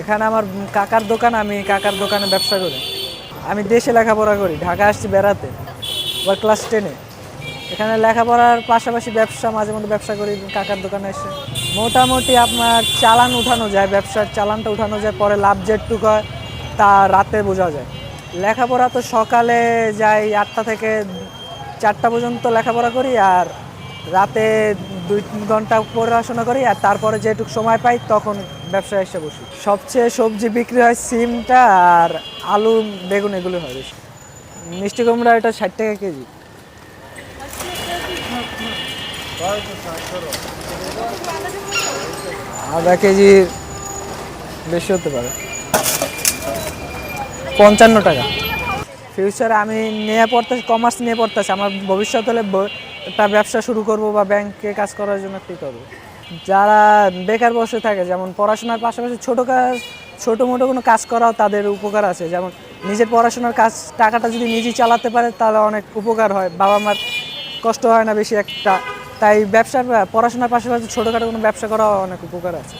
এখানে আমার কাকার দোকান, আমি কাকার দোকানে ব্যবসা করি। আমি দেশে লেখাপড়া করি, ঢাকা আসছি বেড়াতে এবার ক্লাস টেনে এখানে লেখাপড়ার পাশাপাশি ব্যবসা, মাঝে মধ্যে ব্যবসা করি, কাকার দোকানে এসে। মোটামুটি আপনার চালান উঠানো যায়, ব্যবসার চালানটা উঠানো যায়, পরে লাভ যেটুক হয়, তা রাতে বোঝা যায়। লেখাপড়া তো সকালে যাই আটটা থেকে চারটা পর্যন্ত লেখাপড়া করি, আর রাতে দুই তিন ঘণ্টা পড়াশোনা করি, আর তারপরে যেটুকু সময় পাই, তখন ব্যবসায় এসে বসি। সবচেয়ে সবজি বিক্রি হয় সিমটা আর আলু, বেগুন, এগুলো হয় বেশি। মিষ্টি কুমড়া এটা ষাট টাকা কেজি। আধা কেজি বেশি হতে পারে। পঞ্চান্ন টাকা। ফিউচারে আমি নিয়ে পড়তে কমার্স নিয়ে পড়তেছি আমার ভবিষ্যৎ হলে একটা ব্যবসা শুরু করব বা ব্যাংকে কাজ করার জন্য কী করব? যারা বেকার বসে থাকে, যেমন পড়াশোনার পাশাপাশি ছোটো কাজ, ছোটো মোটো কোনো কাজ করাও তাদের উপকার আছে। যেমন নিজের পড়াশোনার কাজ, টাকাটা যদি নিজেই চালাতে পারে, তাহলে অনেক উপকার হয়। বাবা মার কষ্ট হয় না বেশি একটা। তাই ব্যবসার, পড়াশোনার পাশাপাশি ছোটোখাটো কোনো ব্যবসা করাও অনেক উপকার আছে।